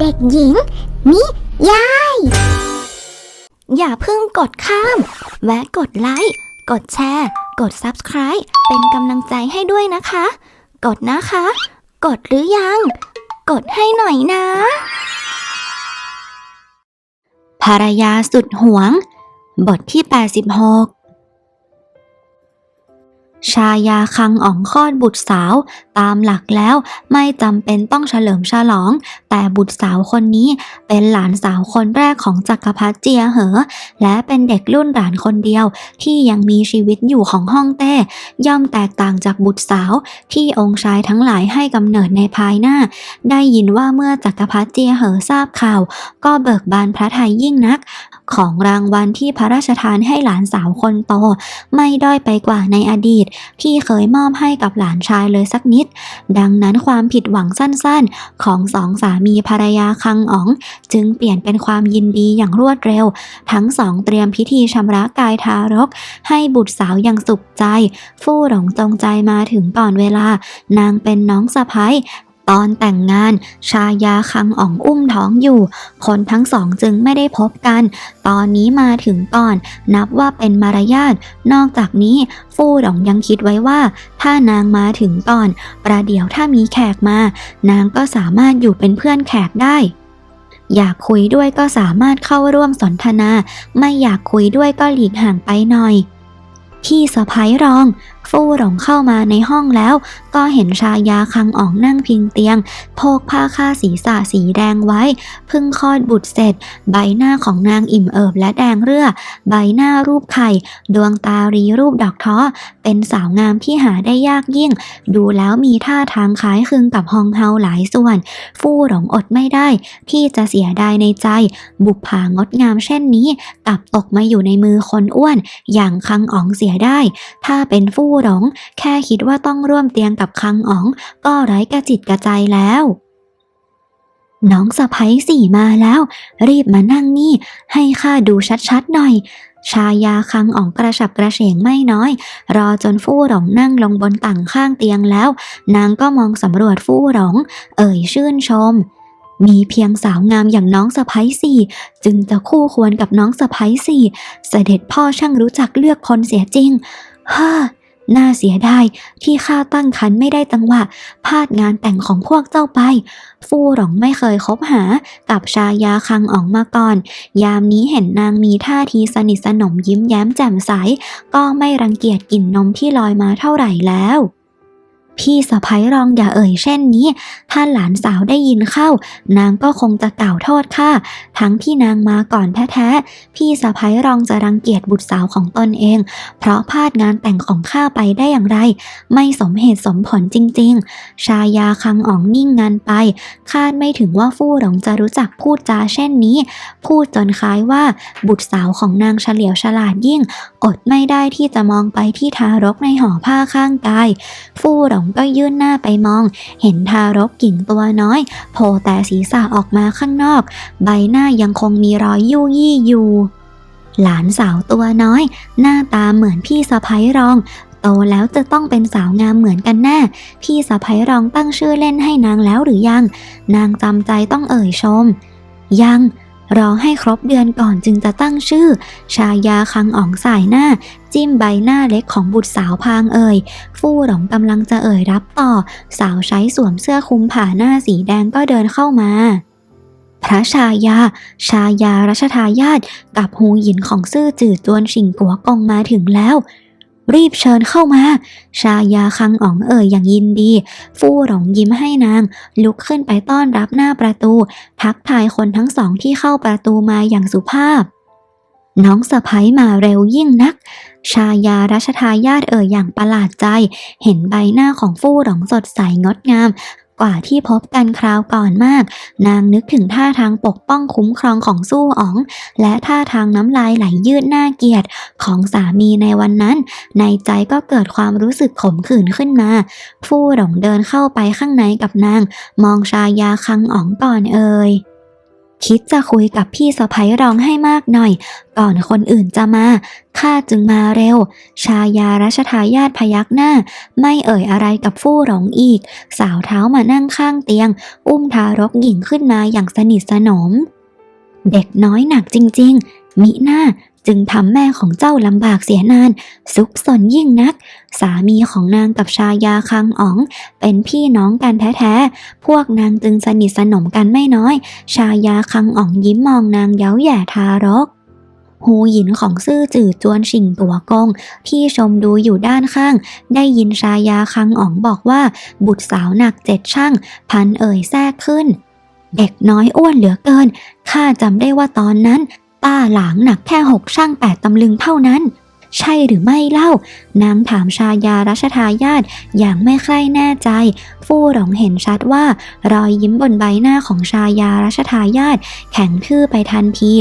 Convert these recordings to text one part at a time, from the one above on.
เด็กหญิง นิยาย อย่าเพิ่งกดข้าม แวะกดไลค์ กดแชร์ กด Subscribe เป็นกำลังใจให้ด้วยนะคะ กดนะคะ กดหรือยัง กดให้หน่อยนะ ภรรยาสุดหวง บทที่ 86 ชายาคังอ๋องคลอดบุตรสาว ตามหลักแล้วไม่จำเป็นต้องเฉลิมฉลอง แต่บุตรสาวคนนี้เป็นหลานสาวคนแรกของจักรพรรดิเจียเหอ และเป็นเด็กรุ่นหลานคนเดียว ที่ยังมีชีวิตอยู่ของฮ่องเต้ย่อมแตกต่างจากบุตรสาว ที่องค์ชายทั้งหลายให้กำเนิดในภายหน้า ได้ยินว่าเมื่อจักรพรรดิเจียเหอทราบข่าว ก็เบิกบานพระทัยยิ่งนัก ของรางวัลที่พระราชทานให้หลานสาวคนโต ไม่ด้อยไปกว่าในอดีตที่เคยมอบให้กับหลานชายเลยสักนิด ดังนั้นความผิดหวังสั้นๆ ของสองสามีภรรยาคังอ๋อง จึงเปลี่ยนเป็นความยินดีอย่างรวดเร็ว ทั้งสองเตรียมพิธีชำระกายทารก ให้บุตรสาวอย่างสุขใจ ฟู่หลงจงใจมาถึงก่อนเวลา นางเป็นน้องสะพ้ย ตอนแต่งงานชายาคังอ่องอุ้มท้องอยู่ คนทั้งสองจึงไม่ได้พบกัน ตอนนี้มาถึงก่อน นับว่าเป็นมารยาทนอกจากนี้ ฟู่หลงยังคิดไว้ว่า ถ้านางมาถึงก่อน ประเดี๋ยวถ้ามีแขกมา นางก็สามารถอยู่เป็นเพื่อนแขกได้อยากคุยด้วยก็สามารถเข้าร่วมสนทนา ไม่อยากคุยด้วยก็หลีกห่างไปหน่อย พี่สะพ้ยรอง ฟู่หลงเข้ามาในห้องแล้ว ก็เห็นชายาคังอ่องนั่งพิงเตียง โพกผ้าคาศีรษะสีแดงไว้พิ่งคลอดบุตรเสร็จ ใบหน้าของนางอิ่มเอิบและแดงเรื่อ ใบหน้ารูปไข่ ดวงตารีรูปดอกท้อ เป็นสาวงามที่หาได้ยากยิ่ง ดูแล้วมีท่าทางคล้ายคลึงกับฮองเฮาหลายส่วน ฟู่หลงอดไม่ได้ ที่จะเสียดายในใจ บุปผางดงามเช่นนี้กลับตกมาอยู่ในมือคนอ้วน อย่างคังอ๋องเสียได้ ถ้าเป็นฟู่หลง แค่คิดว่าต้องร่วมเตียงกับคังอ๋อง ก็ไร้กระจิตกระใจแล้ว น้องสะพ้ยสี่มาแล้ว รีบมานั่งนี่ ให้ข้าดูชัดๆหน่อย ชายาคังอ๋องกระฉับกระเฉงไม่น้อย รอจนฟู่หลงนั่งลงบนต่างข้างเตียงแล้ว นางก็มองสำรวจฟู่หลง เอ่ยชื่นชมมีเพียงสาวงามอย่างน้องสะพ้ยสี่ จึงจะคู่ควรกับน้องสะพ้ยสี่ เสด็จพ่อช่างรู้จักเลือกคนเสียจริงฮ่า น่าเสียดายที่ข้าตั้งคันไม่ได้จังหวะพลาดงานแต่งของพวกเจ้าไป ฟู่หลงไม่เคยคบหากับชายาคังอ๋องมาก่อน ยามนี้เห็นนางมีท่าทีสนิทสนมยิ้มแย้มแจ่มใส ก็ไม่รังเกียจกลิ่นนมที่ลอยมาเท่าไหร่แล้ว พี่สะพ้ยรองอย่าเอ่ยเช่นนี้ ถ้าหลานสาวได้ยินเข้า นางก็คงจะกล่าวโทษข้าทั้งที่นางมาก่อนแท้ๆ พี่สะพ้ยรองจะรังเกียจบุตรสาวของตนเอง เพราะพลาดงานแต่งของข้าไปได้อย่างไร ไม่สมเหตุสมผลจริงๆ ชายาคังอ๋องนิ่งงานไป คาดไม่ถึงว่าฟู่หลงจะรู้จักพูดจาเช่นนี้ พูดจนคล้ายว่าบุตรสาวของนางเฉลียวฉลาดยิ่ง อดไม่ได้ที่จะมองไปที่ทารกในห่อผ้าข้างกาย ฟู่หลงก็ยื่นหน้าไปมอง เห็นทารกหญิงตัวน้อย โผล่แต่ศีรษะออกมาข้างนอก ใบหน้ายังคงมีรอยยู่ยี่อยู่ หลานสาวตัวน้อย หน้าตาเหมือนพี่สะพ้ยรองโตแล้วจะต้องเป็นสาวงามเหมือนกันแน่ พี่สะพ้ยรองตั้งชื่อเล่นให้นางแล้วหรือยัง นางจำใจต้องเอ่ยชม ยัง รอให้ครบเดือนก่อนจึงจะตั้งชื่อ ชายาคังอ๋องสายหน้า จิ้มใบหน้าเล็กของบุตรสาวพางเอ่ย ฟู่หลงกำลังจะเอ่ยรับต่อ สาวใช้สวมเสื้อคลุมผ่าหน้าสีแดงก็เดินเข้ามาพระชายา ชายารัชทายาทกับหูหยินของซื่อจืดจวนชิงกัวกงมาถึงแล้ว รีบเชิญเข้ามา ชายาคังอ๋องเอ่ยอย่างยินดี ฟู่หลงยิ้มให้นาง ลุกขึ้นไปต้อนรับหน้าประตู ทักทายคนทั้งสองที่เข้าประตูมาอย่างสุภาพ น้องสะพ้ยมาเร็วยิ่งนัก ชายารัชทายาทเอ่ยอย่างประหลาดใจ เห็นใบหน้าของฟู่หลงสดใสงดงาม กว่าที่พบกันคราวก่อนมาก นางนึกถึงท่าทางปกป้องคุ้มครองของสู้อ๋อง และท่าทางน้ำลายไหลยืดหน้าเกียดของสามีในวันนั้น ในใจก็เกิดความรู้สึกขมขื่นขึ้นมาฟู่หลงเดินเข้าไปข้างในกับนาง มองชายาคังอ๋องก่อนเอ่ย คิดจะคุยกับพี่สะพ้ยร้องให้มากหน่อย ก่อนคนอื่นจะมา ข้าจึงมาเร็ว ชายารัชทายาทพยักหน้า ไม่เอ่ยอะไรกับฟู่หลงอีก สาวเท้ามานั่งข้างเตียง อุ้มทารกหญิงขึ้นมาอย่างสนิทสนม เด็กน้อยหนักจริง ๆ มิหน้า จึงทำแม่ของเจ้าลำบากเสียนาน ซุกสนยิ่งนัก สามีของนางกับชายาคังอ๋อง เป็นพี่น้องกันแท้ๆ พวกนางจึงสนิทสนมกันไม่น้อย ชายาคังอ๋องยิ้มมองนางเย้าแย่ทารกหูหยินของซื่อจื่อจวนชิงตัวกงที่ชมดูอยู่ด้านข้าง ได้ยินชายาคังอ๋องบอกว่า บุตรสาวหนักเจ็ดช่าง พันเอ่ยแทรกขึ้น เด็กน้อยอ้วนเหลือเกินข้าจำได้ว่าตอนนั้น ป้าหลางหนักแค่หกช่างแปดตำลึงเท่านั้น ใช่หรือไม่เล่านางถามชายารัชทายาทอย่างไม่ใคร่แน่ใจ ฟู่หลงเห็นชัดว่า รอยยิ้มบนใบหน้าของชายารัชทายาทแข็งทื่อไปทันที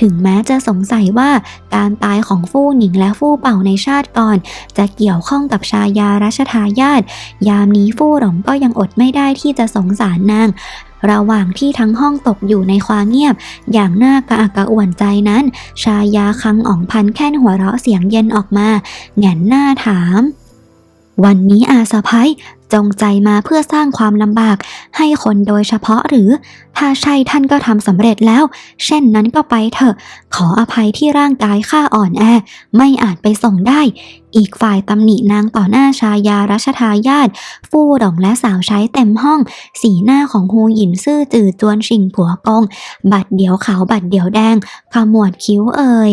ถึงแม้จะสงสัยว่าการตายของฟู่หนิงและฟู่เป่าในชาติก่อน จะเกี่ยวข้องกับชายารัชทายาทยามนี้ฟู่หลงก็ยังอดไม่ได้ที่จะสงสารนาง ระหว่างที่ทั้งห้องตกอยู่ในความเงียบ อย่างน่ากระอักกระอ่วนใจนั้น ชายาคังอ่องพันแค่นหัวเราะเสียงเย็นออกมาแงนหน้าถาม วันนี้อาสะพ้ย จงใจมาเพื่อสร้างความลำบากให้คนโดยเฉพาะหรือ ถ้าใช่ท่านก็ทำสำเร็จแล้ว เช่นนั้นก็ไปเถอะ ขออภัยที่ร่างกายข้าอ่อนแอ ไม่อาจไปส่งได้ อีกฝ่ายตำหนินางต่อหน้าชายารัชทายาทฟู่ดองและสาวใช้เต็มห้อง สีหน้าของฮูหยินซื่อจือจวนชิงผัวกง บัดเดียวขาวบัดเดียวแดงขมวดคิ้วเอ่ย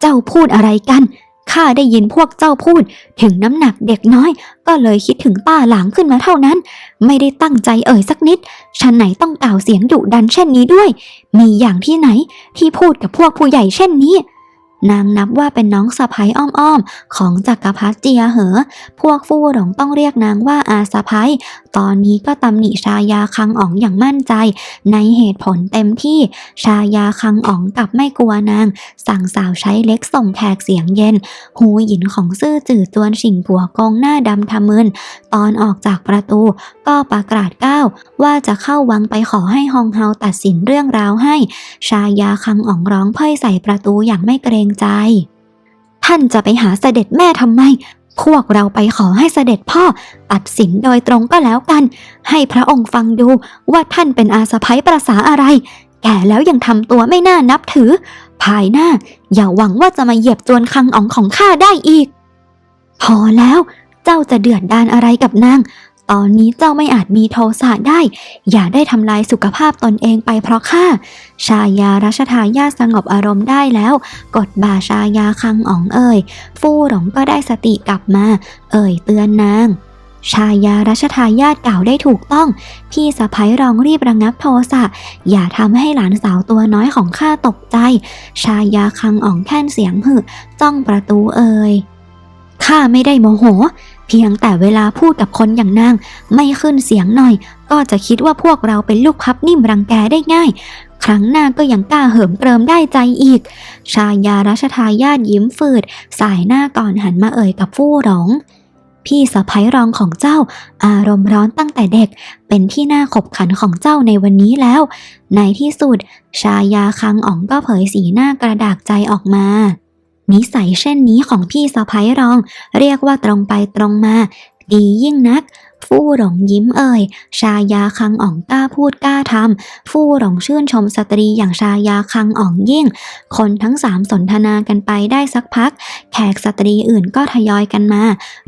เจ้าพูดอะไรกัน ข้าได้ยินพวกเจ้าพูด ถึงน้ำหนักเด็กน้อย ก็เลยคิดถึงป้าหลางขึ้นมาเท่านั้น ไม่ได้ตั้งใจเอ่ยสักนิดฉันไหนต้องกล่าวเสียงดุดันเช่นนี้ด้วย มีอย่างที่ไหนที่พูดกับพวกผู้ใหญ่เช่นนี้ นางนับว่าเป็นน้องสะพ้ยอ้อมๆ ของจักรพรรดิเจียเหอ พวกฟู่หลงต้องเรียกนางว่าอาสะพ้ยตอนนี้ก็ตำหนิชายาคังอ๋องอย่างมั่นใจ ในเหตุผลเต็มที่ชายาคังอ๋องกลับไม่กลัวนาง สั่งสาวใช้เล็กส่งแขกเสียงเย็น หูหยินของซื่อจื่อจวนชิงผัวกงหน้าดำทะมึนตอนออกจากประตูก็ประกาศก้าวว่าจะเข้าวังไปขอให้ฮองเฮาตัดสินเรื่องราวให้ ชายาคังอ๋องร้องเพ่ยใส่ประตูอย่างไม่เกรงใจ ท่านจะไปหาเสด็จแม่ทำไม พวกเราไปขอให้เสด็จพ่อตัดสินโดยตรงก็แล้วกัน ให้พระองค์ฟังดูว่าท่านเป็นอาสะพ้ยประสาอะไร แก่แล้วยังทำตัวไม่น่านับถือ ภายหน้าอย่าหวังว่าจะมาเหยียบจวนคังอ๋องของข้าได้อีก พอแล้วเจ้าจะเดือดดานอะไรกับนาง ตอนนี้เจ้าไม่อาจมีโทสะได้ อย่าได้ทำลายสุขภาพตนเองไปเพราะข้า ชายารัชทายาสงบอารมณ์ได้แล้ว กดบ่าชายาคังอ๋องเอ่ย ฟู่หลงก็ได้สติกลับมา เอ่ยเตือนนาง ชายารัชทายาทกล่าวได้ถูกต้อง พี่สะพ้ยรองรีบระงับโทสะ อย่าทำให้หลานสาวตัวน้อยของข้าตกใจ ชายาคังอ๋องแค่นเสียงหึจ้องประตูเอ่ยข้าไม่ได้โมโห เพียงแต่เวลาพูดกับคนอย่างนาง ไม่ขึ้นเสียงหน่อย ก็จะคิดว่าพวกเราเป็นลูกพับนิ่มรังแกได้ง่าย ครั้งหน้าก็ยังกล้าเหิมเกริมได้ใจอีก ชายารัชทายาทยิ้มฝืด สายหน้าก่อนหันมาเอ่ยกับฟู่หลงพี่สะพ้ยรองของเจ้า อารมณ์ร้อนตั้งแต่เด็ก เป็นที่น่าขบขันของเจ้าในวันนี้แล้ว ในที่สุด ชายาคังอ๋องก็เผยสีหน้ากระดากใจออกมา นิสัยเช่นนี้ของพี่สะพ้ยรอง เรียกว่าตรงไปตรงมา ดียิ่งนัก ฟู่หลงยิ้มเอ่ย ชายาคังอ่องกล้าพูดกล้าทำฟู่หลงชื่นชมสตรีอย่างชายาคังอ่องยิ่ง คนทั้งสามสนทนากันไปได้สักพัก แขกสตรีอื่นก็ทยอยกันมา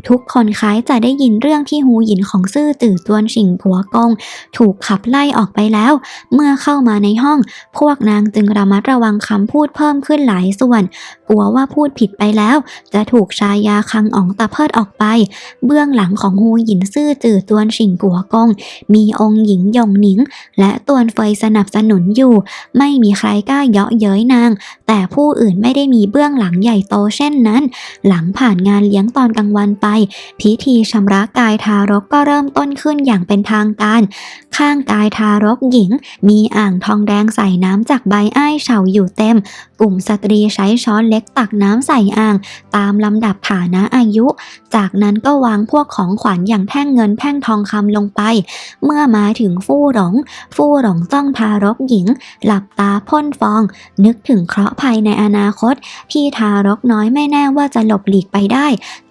ทุกคนคล้ายจะได้ยินเรื่องที่ฮูหยินของซื่อตื่อตวนชิงผัวกง ถูกขับไล่ออกไปแล้ว เมื่อเข้ามาในห้อง พวกนางจึงระมัดระวังคำพูดเพิ่มขึ้นหลายส่วน กลัวว่าพูดผิดไปแล้ว จะถูกชายาคังอ๋องตะเพิดออกไป เบื้องหลังของฮูหยินซื่อจือตวนชิงกัวกง มีองค์หญิงหยงหนิง และตวนเฟยสนับสนุนอยู่ ไม่มีใครกล้าเยาะเย้ยนาง แต่ผู้อื่นไม่ได้มีเบื้องหลังใหญ่โตเช่นนั้น หลังผ่านงานเลี้ยงตอนกลางวันไป พิธีชำระกายทารกก็เริ่มต้นขึ้นอย่างเป็นทางการ ข้างกายทารกหญิง มีอ่างทองแดงใส่น้ำจากใบอ้ายเฉาอยู่เต็ม กลุ่มสตรีใช้ช้อนเล็กตักน้ำใส่อ่าง ตามลำดับฐานะอายุ จากนั้นก็วางพวกของขวัญอย่างแท่งเงินแท่งทองคำลงไป เมื่อมาถึงฟู่หลง ฟู่หลงต้องทารกหญิง หลับตาพ่นฟอง นึกถึงเคราะห์ภัยในอนาคตที่ทารกน้อยไม่แน่ว่าจะหลบหลีกไปได้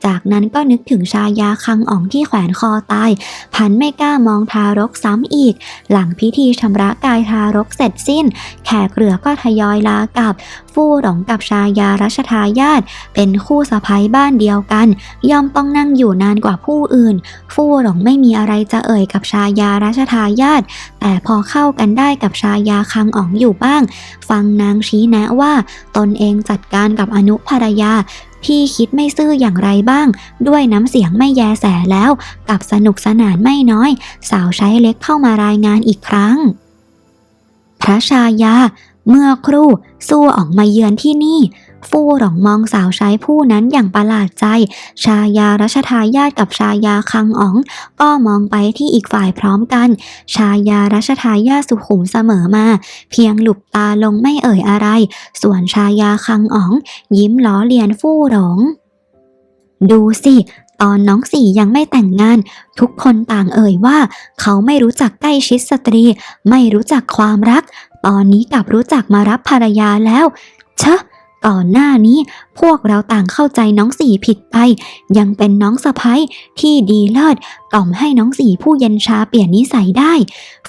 จากนั้นก็นึกถึงชายาคังอ่องที่แขวนคอตาย พันไม่กล้ามองทารกซ้ำอีก หลังพิธีชำระกายทารกเสร็จสิ้น แขกเรือก็ทยอยลากับ ฟู่หลงกับชายารัชทายาทเป็นคู่สะพ้ยบ้านเดียวกัน ย่อมต้องนั่งอยู่นานกว่าผู้อื่น ฟู่หลงไม่มีอะไรจะเอ่ยกับชายารัชทายาทแต่พอเข้ากันได้กับชายาคังอ๋องอยู่บ้าง ฟังนางชี้แนะว่า ตนเองจัดการกับอนุภรรยา พี่คิดไม่ซื่ออย่างไรบ้าง ด้วยน้ำเสียงไม่แยแสแล้ว กับสนุกสนานไม่น้อย สาวใช้เล็กเข้ามารายงานอีกครั้ง พระชายา เมื่อครู่สู้ออกมาเยือนที่นี่ ฟู่หลงมองสาวใช้ผู้นั้นอย่างประหลาดใจ ชายารัชทายาทกับชายาคังอ๋อง ก็มองไปที่อีกฝ่ายพร้อมกัน ชายารัชทายาทสุขุมเสมอมา เพียงหลุบตาลงไม่เอ่ยอะไร ส่วนชายาคังอ๋อง ยิ้มล้อเลียนฟู่หลง ดูสิตอนน้องสี่ยังไม่แต่งงาน ทุกคนต่างเอ่ยว่า เขาไม่รู้จักใกล้ชิดสตรี ไม่รู้จักความรัก ตอนนี้กลับรู้จักมารับภรรยาแล้ว เชอะ ก่อนหน้านี้พวกเราต่างเข้าใจน้องสี่ผิดไป ยังเป็นน้องสะพ้ยที่ดีเลิศกล่อมให้น้องสี่ผู้เย็นชาเปลี่ยนนิสัยได้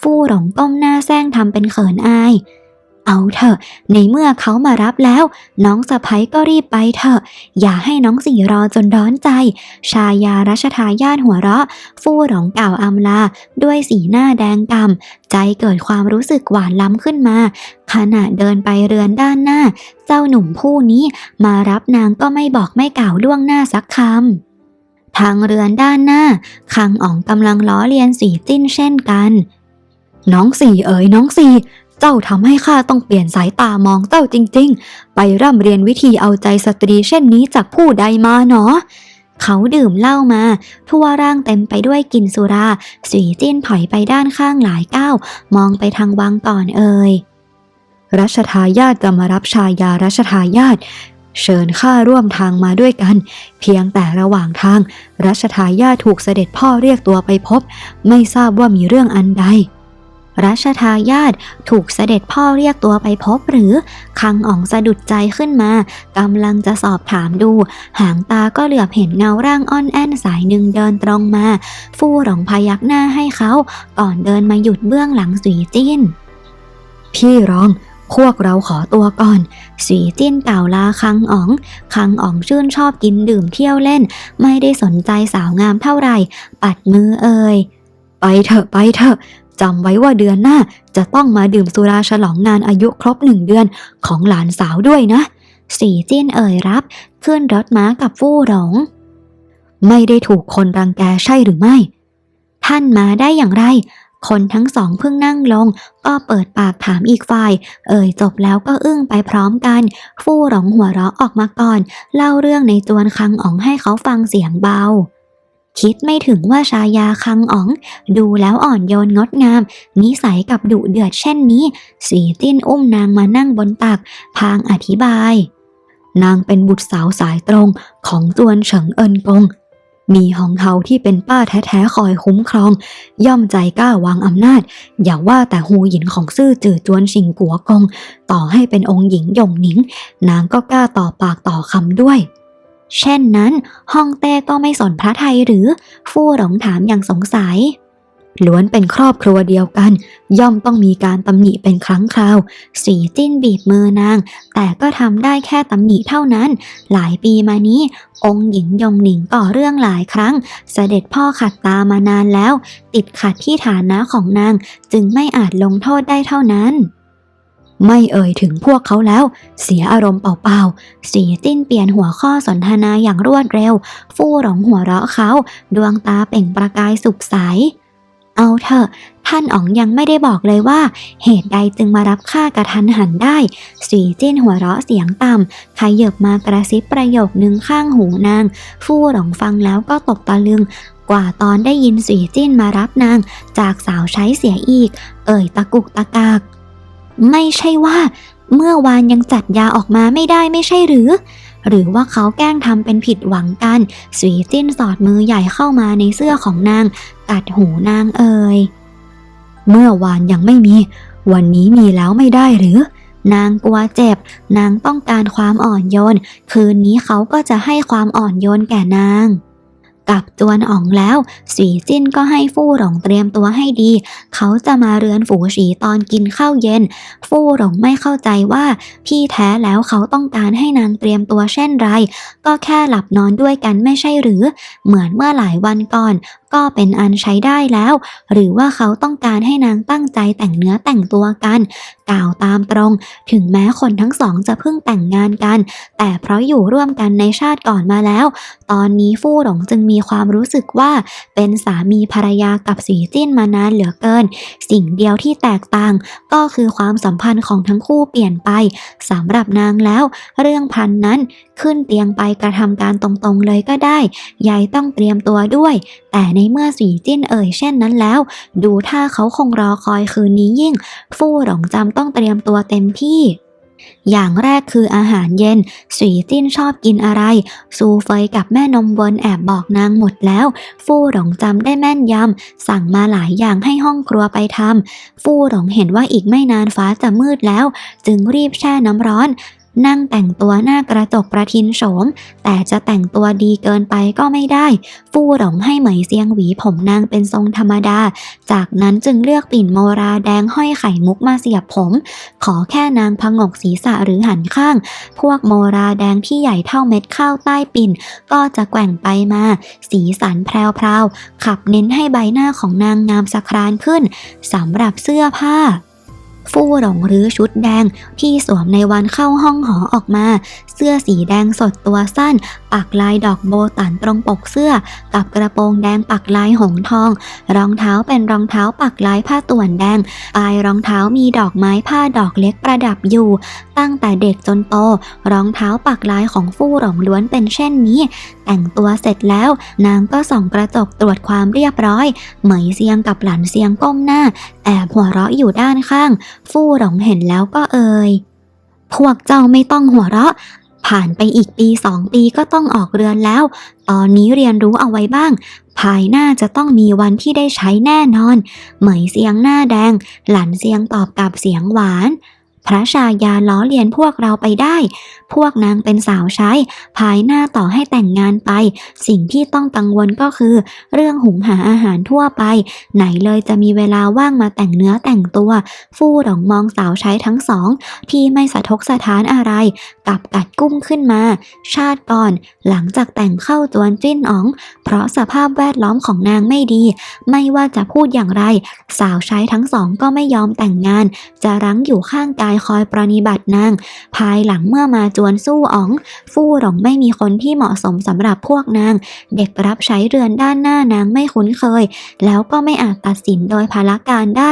ฟู่หลงก้มหน้าแซงทำเป็นเขินอาย เอาเถอะ ในเมื่อเขามารับแล้ว น้องสะพ้ยก็รีบไปเถอะ อย่าให้น้องสี่รอจนร้อนใจ ชายารัชทายาทหัวเราะ ฟู่หลงกล่าวอำลา ด้วยสีหน้าแดงกำ่ำใจเกิดความรู้สึกหวานล้ำขึ้นมา ขณะเดินไปเรือนด้านหน้า เจ้าหนุ่มผู้นี้มารับนางก็ไม่บอกไม่กล่าวล่วงหน้าสักคำทางเรือนด้านหน้า คังอ๋องกำลังล้อเลียนสีจิ้นเช่นกัน น้องสี่เอ๋ยน้องสี่ เจ้าทำให้ข้าต้องเปลี่ยนสายตามองเจ้าจริง ๆ ไปร่ำเรียนวิธีเอาใจสตรีเช่นนี้จากผู้ใดมาเนาะเขาดื่มเหล้ามา ทั่วร่างเต็มไปด้วยกลิ่นสุราสีจิ้นถอยไปด้านข้างหลายก้าว มองไปทางวังก่อนเอ่ยรัชทายาทจะมารับชายารัชทายาทเชิญข้าร่วมทางมาด้วยกัน เพียงแต่ระหว่างทาง รัชทายาทถูกเสด็จพ่อเรียกตัวไปพบ ไม่ทราบว่ามีเรื่องอันใด รัชทายาทถูกเสด็จพ่อเรียกตัวไปพบหรือ คังอ่องสะดุดใจขึ้นมากำลังจะสอบถามดู หางตาก็เหลือบเห็นเงาร่างอ่อนแอนสายหนึ่งเดินตรงมา ฟู่หลงพยักหน้าให้เขา ก่อนเดินมาหยุดเบื้องหลังสีจิ้น พี่รองพวกเราขอตัวก่อน สีจิ้นกล่าวลาคังอ๋อง คังอ๋องชื่นชอบกินดื่มเที่ยวเล่น ไม่ได้สนใจสาวงามเท่าไหร่ ปัดมือเอ่ย ไปเถอะไปเถอะ จำไว้ว่าเดือนหน้าจะต้องมาดื่มสุราฉลองงานอายุครบหนึ่งเดือนของหลานสาวด้วยนะ สีจิ้นเอ่ยรับ ขึ้นรถม้ากับฟู่หลง ไม่ได้ถูกคนรังแกใช่หรือไม่ ท่านมาได้อย่างไร คนทั้งสองเพิ่งนั่งลง ก็เปิดปากถามอีกฝ่าย เอ่ยจบแล้วก็อึ้งไปพร้อมกัน ฟู่หลงหัวเราะออกมาก่อน เล่าเรื่องในจวนคังอ๋องให้เขาฟังเสียงเบา คิดไม่ถึงว่าชายาคังอ๋อง ดูแล้วอ่อนโยนงดงาม นิสัยกับดุเดือดเช่นนี้ สีจิ้นอุ้มนางมานั่งบนตัก พางอธิบาย นางเป็นบุตรสาวสายตรงของจวนเฉิงเอินกง มีหองเฮาที่เป็นป้าแท้ๆคอยคุ้มครอง ย่อมใจกล้าวางอำนาจ อย่าว่าแต่หูหยินของซื่อจือจวนชิงกัวกง ต่อให้เป็นองค์หญิงหยงหนิง นางก็กล้าต่อปากต่อคำด้วย เช่นนั้นฮ่องเต้ก็ไม่สนพระไทยหรือฟู่หลงถามอย่างสงสัย ล้วนเป็นครอบครัวเดียวกัน ย่อมต้องมีการตำหนิเป็นครั้งคราว สีจิ้นบีบมือนาง แต่ก็ทำได้แค่ตำหนิเท่านั้น หลายปีมานี้ องค์หญิงยงหนิงก่อเรื่องหลายครั้ง เสด็จพ่อขัดตามานานแล้ว ติดขัดที่ฐานะของนางจึงไม่อาจลงโทษได้เท่านั้น ไม่เอ่ยถึงพวกเขาแล้ว เสียอารมณ์เปล่าๆ สีจิ้นเปลี่ยนหัวข้อสนทนาอย่างรวดเร็ว ฟู่หลงหัวเราะเขา ดวงตาเปล่งประกายสุขใส เอาเถอะ ท่านอ๋องยังไม่ได้บอกเลยว่า เหตุใดจึงมารับข้ากระทันหันได้ สีจิ้นหัวเราะเสียงต่ำขยับมากระซิบประโยคนึงข้างหูนาง ฟู่หลงฟังแล้วก็ตกตะลึงกว่าตอนได้ยินสีจิ้นมารับนาง จากสาวใช้เสียอีก เอ่ยตะกุกตะกาก ไม่ใช่ว่า เมื่อวานยังจัดยาออกมาไม่ได้ไม่ใช่หรือ หรือว่าเขาแกล้งทำเป็นผิดหวังกันสวีจิ้นสอดมือใหญ่เข้ามาในเสื้อของนางกัดหูนางเอ่ยเมื่อวานยังไม่มี วันนี้มีแล้วไม่ได้หรือ นางกลัวเจ็บ นางต้องการความอ่อนโยน คืนนี้เขาก็จะให้ความอ่อนโยนแก่นาง กับจวนอ๋องแล้วสีจิ้นก็ให้ฟู่หลงเตรียมตัวให้ดี เขาจะมาเรือนฝูฉีตอนกินข้าวเย็น ฟู่หลงไม่เข้าใจว่า พี่แท้แล้วเขาต้องการให้นางเตรียมตัวเช่นไร ก็แค่หลับนอนด้วยกันไม่ใช่หรือ เหมือนเมื่อหลายวันก่อนก็เป็นอันใช้ได้แล้ว หรือว่าเขาต้องการให้นางตั้งใจแต่งเนื้อแต่งตัวกัน กล่าวตามตรง ถึงแม้คนทั้งสองจะเพิ่งแต่งงานกัน แต่เพราะอยู่ร่วมกันในชาติก่อนมาแล้ว ตอนนี้ฟู่หลงจึงมีความรู้สึกว่า เป็นสามีภรรยากับสีจิ้นมานานเหลือเกิน สิ่งเดียวที่แตกต่าง ก็คือความสัมพันธ์ของทั้งคู่เปลี่ยนไปสำหรับนางแล้ว เรื่องพันนั้นขึ้นเตียงไปกระทำการตรงๆเลยก็ได้ยายต้องเตรียมตัวด้วย แต่ในเมื่อสีจิ้นเอ่ยเช่นนั้นแล้ว ดูท่าเขาคงรอคอยคืนนี้ยิ่ง ฟู่หลงจำต้องเตรียมตัวเต็มที่อย่างแรกคืออาหารเย็น สีจิ้นชอบกินอะไร ซูเฟยกับแม่นมวนแอบบอกนางหมดแล้ว ฟู่หลงจำได้แม่นยำ สั่งมาหลายอย่างให้ห้องครัวไปทำ ฟู่หลงเห็นว่าอีกไม่นานฟ้าจะมืดแล้ว จึงรีบแช่น้ำร้อน นั่งแต่งตัวหน้ากระจกประทินโฉม แต่จะแต่งตัวดีเกินไปก็ไม่ได้ ฟู่หลงให้เหมยเซียงหวีผมนางเป็นทรงธรรมดา จากนั้นจึงเลือกปิ่นโมราแดงห้อยไข่มุกมาเสียบผม ขอแค่นางพงกศีรษะหรือหันข้าง พวกโมราแดงที่ใหญ่เท่าเม็ดข้าวใต้ปิ่น ก็จะแกว่งไปมา สีสันแพรวๆขับเน้นให้ใบหน้าของนางงามสะครานขึ้นสำหรับเสื้อผ้า ฟู่หลงหรือชุดแดงที่สวมในวันเข้าห้องหอออกมา เสื้อสีแดงสดตัวสั้น ปักลายดอกโบตันตรงปกเสื้อ กับกระโปรงแดงปักลายหงทอง รองเท้าเป็นรองเท้าปักลายผ้าต่วนแดง ปลายรองเท้ามีดอกไม้ผ้าดอกเล็กประดับอยู่ ตั้งแต่เด็กจนโต รองเท้าปักลายของฟู่หลงล้วนเป็นเช่นนี้ แต่งตัวเสร็จแล้ว นางก็ส่องกระจกตรวจความเรียบร้อย เหมยเซียงกับหลันเซียงก้มหน้า แอบหัวเราะอยู่ด้านข้าง ฟู่หลงเห็นแล้วก็เอ่ย พวกเจ้าไม่ต้องหัวเราะ ผ่านไปอีกปีสองปีก็ต้องออกเรือนแล้ว ตอนนี้เรียนรู้เอาไว้บ้าง ภายหน้าจะต้องมีวันที่ได้ใช้แน่นอน เหมยเสียงหน้าแดง หลันเสียงตอบกับเสียงหวาน พระชายาล้อเลียนพวกเราไปได้ พวกนางเป็นสาวใช้ ภายหน้าต่อให้แต่งงานไป สิ่งที่ต้องกังวลก็คือ เรื่องหุงหาอาหารทั่วไป ไหนเลยจะมีเวลาว่างมาแต่งเนื้อแต่งตัว ฟู่หลงมองสาวใช้ทั้งสอง ที่ไม่สะทกสะท้านอะไรกลับกัดกุ้มขึ้นมา ชาติก่อน หลังจากแต่งเข้าจวนจิ้นอ๋อง เพราะสภาพแวดล้อมของนางไม่ดี ไม่ว่าจะพูดอย่างไร สาวใช้ทั้งสองก็ไม่ยอมแต่งงาน จะรั้งอยู่ข้างกายคอยประนิบัตินาง ภายหลังเมื่อมาจวนสู้อ๋อง ฟู่หลงไม่มีคนที่เหมาะสมสำหรับพวกนาง เด็กรับใช้เรือนด้านหน้านางไม่คุ้นเคย แล้วก็ไม่อาจตัดสินโดยพละการได้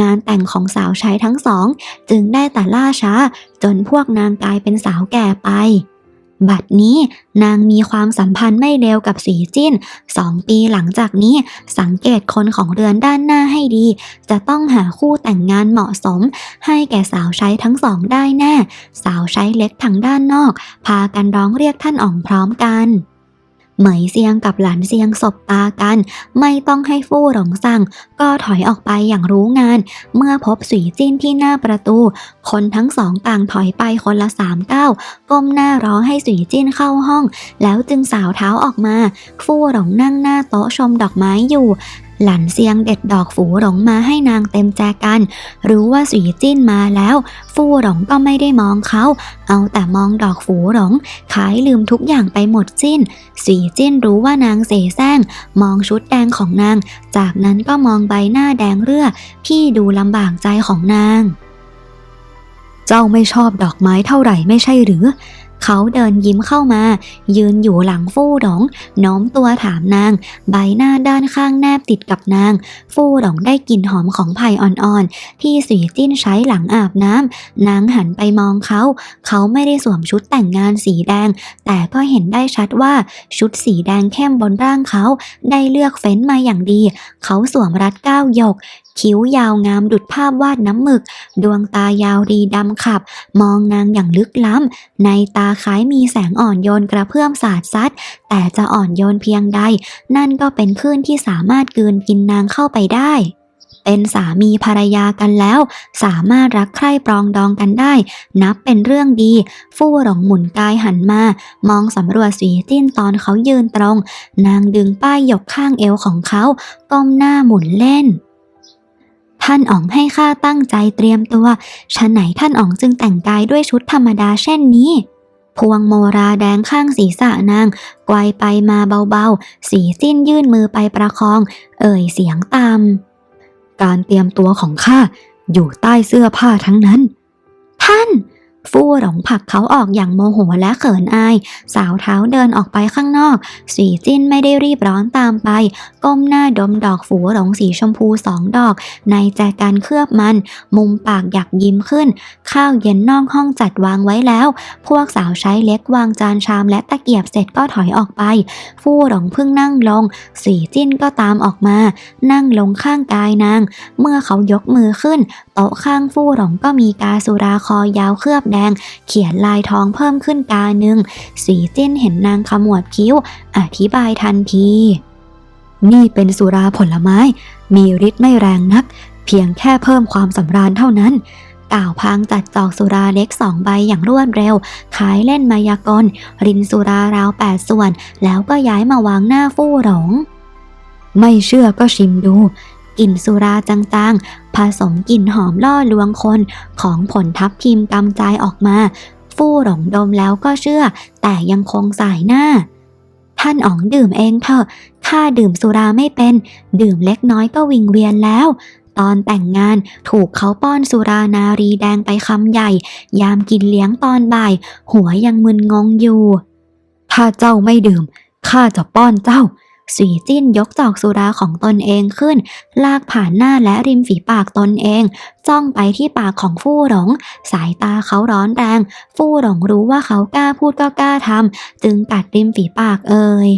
งานแต่งของสาวใช้ทั้งสอง จึงได้แต่ล่าช้า จนพวกนางกลายเป็นสาวแก่ไป บัดนี้นางมีความสัมพันธ์ไม่เลวกับสีจิ้นสองปีหลังจากนี้สังเกตคนของเรือนด้านหน้าให้ดี จะต้องหาคู่แต่งงานเหมาะสม ให้แก่สาวใช้ทั้งสองได้แน่ สาวใช้เล็กทางด้านนอก พากันร้องเรียกท่านอ่องพร้อมกัน เหมยเซียงกับหลานเซียงสบตากัน ไม่ต้องให้ฟู่หลงสั่ง ก็ถอยออกไปอย่างรู้งาน เมื่อพบสีจิ้นที่หน้าประตู คนทั้งสองต่างถอยไปคนละสามก้าวก้มหน้ารอให้สีจิ้นเข้าห้อง แล้วจึงสาวเท้าออกมา ฟู่หลงนั่งหน้าโต๊ะชมดอกไม้อยู่ หลันเซียงเด็ดดอกฝูหลงมาให้นางเต็มแจกัน รู้ว่าสีจิ้นมาแล้ว ฟู่หลงก็ไม่ได้มองเขา เอาแต่มองดอกฝูหลง ขายลืมทุกอย่างไปหมดสิ้น สีจิ้นรู้ว่านางเสแสร้ง มองชุดแดงของนาง จากนั้นก็มองใบหน้าแดงเรือที่ดูลำบากใจของนาง เจ้าไม่ชอบดอกไม้เท่าไหร่ไม่ใช่หรือ เขาเดินยิ้มเข้ามา ยืนอยู่หลังฟู่หลงน้อมตัวถามนาง ใบหน้าด้านข้างแนบติดกับนาง ฟู่หลงได้กลิ่นหอมของไผ่อ่อนๆ ที่สีจิ้นใช้หลังอาบน้ำนางหันไปมองเขา เขาไม่ได้สวมชุดแต่งงานสีแดง แต่ก็เห็นได้ชัดว่าชุดสีแดงเข้มบนร่างเขาได้เลือกเฟ้นมาอย่างดี เขาสวมรัดเก้าหยก คิ้วยาวงามดุดภาพวาดน้ำหมึก ดวงตายาวดีดำขับ มองนางอย่างลึกล้ำ ในตาคล้ายมีแสงอ่อนโยนกระเพื่อมสาดซัด แต่จะอ่อนโยนเพียงใด นั่นก็เป็นคลื่นที่สามารถกืนกินนางเข้าไปได้เป็นสามีภรรยากันแล้ว สามารถรักใคร่ปรองดองกันได้ นับเป็นเรื่องดี ฟู่หลงหมุนกายหันมา มองสำรวจสีจิ้นตอนเขายืนตรง นางดึงป้ายหยกข้างเอวของเขา ก้มหน้าหมุนเล่น ท่านอ๋องให้ข้าตั้งใจเตรียมตัวฉะไหนท่านอ๋องจึงแต่งกายด้วยชุดธรรมดาเช่นนี้ พวงโมราแดงข้างศีรษะนางไกวไปมาเบาๆ สีสิ้นยื่นมือไปประคอง เอ่ยเสียงต่ำการเตรียมตัวของข้าอยู่ใต้เสื้อผ้าทั้งนั้น ท่าน ฟู่หลงผลักเขาออกอย่างโมโหและเขินอาย สาวเท้าเดินออกไปข้างนอก สีจิ้นไม่ได้รีบร้อนตามไป ก้มหน้าดมดอกฝูหลงสีชมพูสองดอก ในแจกันเคลือบมัน มุมปากอยากยิ้มขึ้น ข้าวเย็นนอกห้องจัดวางไว้แล้ว พวกสาวใช้เล็กวางจานชามและตะเกียบเสร็จก็ถอยออกไป ฟู่หลงเพิ่งนั่งลง สีจิ้นก็ตามออกมา นั่งลงข้างกายนาง เมื่อเขายกมือขึ้น โต๊ะข้างฟู่หลงก็มีกาสุราคอยาวเคลือบแดง เขียนลายทองเพิ่มขึ้นกาหนึ่งสีจิ้นเห็นนางขมวดคิ้ว อธิบายทันที นี่เป็นสุราผลไม้ มีฤทธิ์ไม่แรงนัก เพียงแค่เพิ่มความสำราญเท่านั้นก่าวพังจัดจอกสุราเล็กสองใบอย่างรวดเร็ว ขายเล่นมายากล รินสุราราวแปดส่วน แล้วก็ย้ายมาวางหน้าฟู่หลง ไม่เชื่อก็ชิมดู กลิ่นสุราจางๆ ผสมกลิ่นหอมล่อลวงคนของผลทับทิมกำจายออกมา ฟู่หลงดมแล้วก็เชื่อ แต่ยังคงสายหน้า ท่านอ๋องดื่มเองเถอะข้าดื่มสุราไม่เป็น ดื่มเล็กน้อยก็วิงเวียนแล้วตอนแต่งงานถูกเขาป้อนสุรานารีแดงไปคำใหญ่ ยามกินเลี้ยงตอนบ่าย หัวยังมึนงงอยู่ ถ้าเจ้าไม่ดื่ม ข้าจะป้อนเจ้า สีจิ้นยกจอกสุราของตนเองขึ้น ลากผ่านหน้าและริมฝีปากตนเอง จ้องไปที่ปากของฟู่หลง สายตาเขาร้อนแรง ฟู่หลงรู้ว่าเขากล้าพูดก็กล้าทำจึงกัดริมฝีปากเอ่ย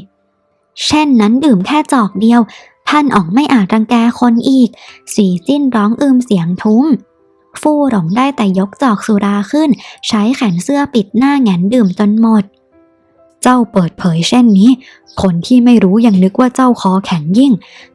เช่นนั้นดื่มแค่จอกเดียว ท่านอ๋องไม่อาจรังแกคนอีก สีจิ้นร้องอืมเสียงทุ้มฟู่หลงได้แต่ยกจอกสุราขึ้น ใช้แขนเสื้อปิดหน้าแงนดื่มจนหมด เจ้าเปิดเผยเช่นนี้ คนที่ไม่รู้ยังนึกว่าเจ้าคอแข็งยิ่ง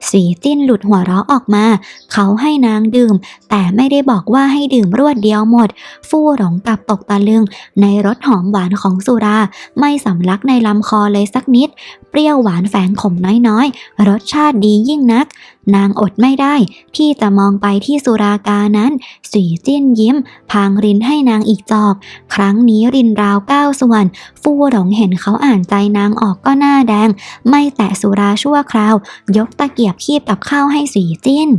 สีจิ้นหลุดหัวเราะออกมา เขาให้นางดื่ม แต่ไม่ได้บอกว่าให้ดื่มรวดเดียวหมด ฟู่หลงกลับตกตะลึง ในรสหอมหวานของสุรา ไม่สำลักในลำคอเลยสักนิด เปรี้ยวหวานแฝงขมน้อยๆ รสชาติดียิ่งนัก นางอดไม่ได้ ที่จะมองไปที่สุรากานั้นสีจิ้นยิ้ม พางรินให้นางอีกจอก ครั้งนี้รินราวก้าวส่วน ฟู่หลงเห็นเขาอ่านใจนางออกก็หน้าแดง ไม่แตะสุราชั่วคราวยกตะเกียบคีบกับข้าวให้สีจิ้น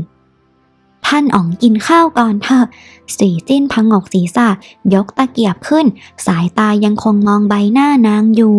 ท่านอ๋องกินข้าวก่อนเถอะ สีจิ้นพังกศีรษะ ยกตะเกียบขึ้น สายตายังคงมองใบหน้านางอยู่